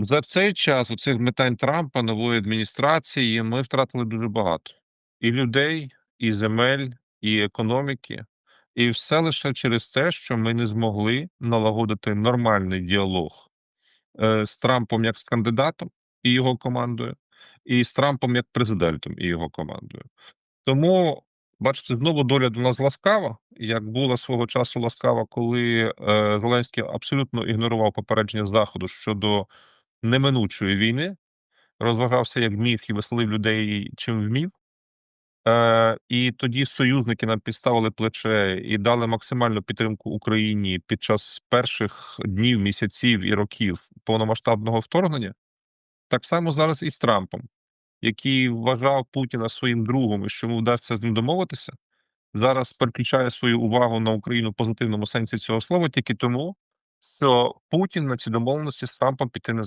За цей час у цих метань Трампа, нової адміністрації, ми втратили дуже багато: і людей, і земель, і економіки. І все лише через те, що ми не змогли налагодити нормальний діалог е, з Трампом як з кандидатом і його командою, і з Трампом як президентом і його командою. Тому, бачите, знову доля до нас ласкава, як була свого часу ласкава, коли е, Зеленський абсолютно ігнорував попередження Заходу щодо неминучої війни, розважався як міг і веселив людей чим вмів. Е, і тоді союзники нам підставили плече і дали максимальну підтримку Україні під час перших днів, місяців і років повномасштабного вторгнення. Так само зараз і з Трампом, який вважав Путіна своїм другом і що йому вдасться з ним домовитися, зараз переключає свою увагу на Україну в позитивному сенсі цього слова тільки тому, що Путін на ці домовленості з Трампом піти не